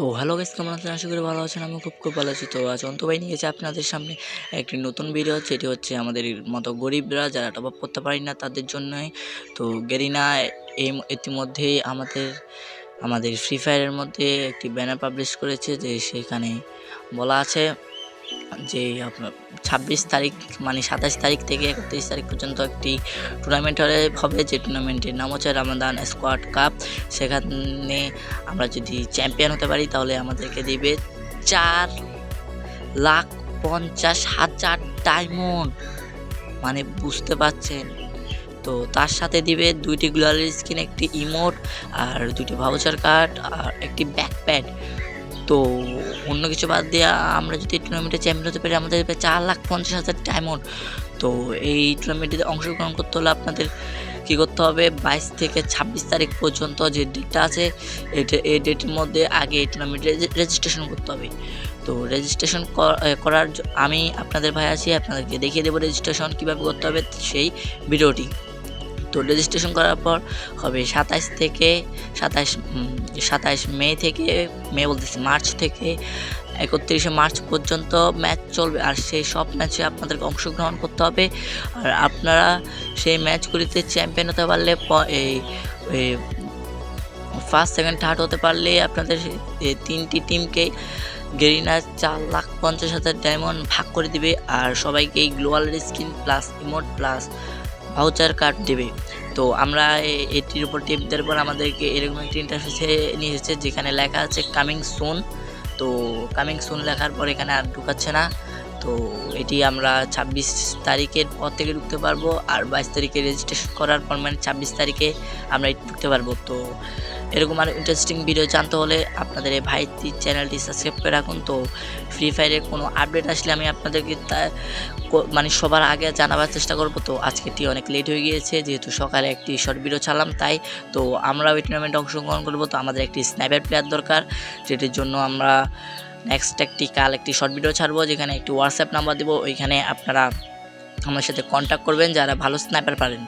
তো hello guys কেমন আছেন? আশা করি ভালো আছেন। আমি খুব খুব ভালো আছি। তো আজ অন্ত ভাই নিয়ে গেছে আপনাদের সামনে একটি নতুন ভিডিও হচ্ছে এটি হচ্ছে আমাদের মতো গরিবরা যারা টপ আপ করতে পারি না তাদের জন্যই। তো গেরিনা এই ইতিমধ্যেই আমাদের আমাদের ফ্রি ফায়ারের মধ্যে একটি ব্যানার পাবলিশ করেছে, যে সেখানে বলা আছে যে ছাব্বিশ তারিখ মানে সাতাশ তারিখ থেকে একত্রিশ তারিখ পর্যন্ত একটি টুর্নামেন্ট হবে। যে টুর্নামেন্টের নাম হচ্ছে রামাদান স্কোয়াড কাপ সেখানে আমরা যদি চ্যাম্পিয়ন হতে পারি, তাহলে আমাদেরকে দিবে চার লাখ পঞ্চাশ হাজার ডায়মন্ড মানে বুঝতে পারছেন? তো তার সাথে দিবে দুইটি গ্লোয়াল স্কিন একটি ইমোট আর দুইটি ভাউচার কার্ড আর একটি ব্যাকপ্যাড তো অন্য কিছু বাদ দিয়ে আমরা যদি টুর্নামেন্টে চ্যাম্পিয়ন হতে পারি, আমাদের চার লাখ পঞ্চাশ হাজার ডায়মন্ড তো এই টুর্নামেন্টে অংশগ্রহণ করতে হলে আপনাদের কী করতে হবে? বাইশ থেকে ছাব্বিশ তারিখ পর্যন্ত যে ডেটটা আছে, এটা, এই ডেটের মধ্যে আগে এই টুর্নামেন্টে রেজিস্ট্রেশন করতে হবে। তো রেজিস্ট্রেশন করার আমি, আপনাদের ভাই আছি, আপনাদেরকে দেখিয়ে দেবো রেজিস্ট্রেশন কীভাবে করতে হবে সেই ভিডিওটি। তো রেজিস্ট্রেশন করার পর হবে সাতাশ থেকে সাতাশ সাতাশ মে থেকে, মে বলতেছি মার্চ থেকে একত্রিশে মার্চ পর্যন্ত ম্যাচ চলবে। আর সেই সব ম্যাচে আপনাদেরকে অংশগ্রহণ করতে হবে। আর আপনারা সেই ম্যাচগুলিতে চ্যাম্পিয়ন হতে পারলে এই ফার্স্ট সেকেন্ড থার্ড হতে পারলে আপনাদের তিনটি টিমকে গেরিনা চার লাখ পঞ্চাশ হাজার ডায়মন্ড ভাগ করে দিবে। আর সবাইকে এই global skin plus emote plus voucher card দেবে। তো আমরা এটির উপর টিপ দেওয়ার পর আমাদেরকে এরকম একটি ইন্টারফেসে নিয়ে এসেছে, যেখানে লেখা আছে কামিং সুন তো কামিং সুন লেখার পর এখানে আর ঢুকাচ্ছে না। তো এটি আমরা ছাব্বিশ তারিখের পর থেকে ঢুকতে পারব, আর বাইশ তারিখে রেজিস্ট্রেশন করার পর মানে ছাব্বিশ তারিখে আমরা এটি ঢুকতে পারব। তো এরকম আরও ইন্টারেস্টিং ভিডিও জানতে হলে আপনাদের এই ভাইটি চ্যানেলটি সাবস্ক্রাইব করে রাখুন। তো ফ্রি ফায়ারের কোনো আপডেট আসলে আমি আপনাদেরকে তা মানে সবার আগে জানাবার চেষ্টা করব। তো আজকেটি অনেক লেট হয়ে গিয়েছে, যেহেতু সকালে একটি শর্ট ভিডিও ছাড়লাম তাই। তো আমরা ওই টুর্নামেন্টে অংশগ্রহণ করব। তো আমাদের একটি স্ন্যাপার প্লেয়ার দরকার, যেটির জন্য আমরা নেক্সট একটি কাল একটি শর্ট ভিডিও ছাড়বো, যেখানে একটি হোয়াটসঅ্যাপ নাম্বার দেবো। ওইখানে আপনারা আমার সাথে কন্ট্যাক্ট করবেন, যারা ভালো স্ন্যাপার পারেন।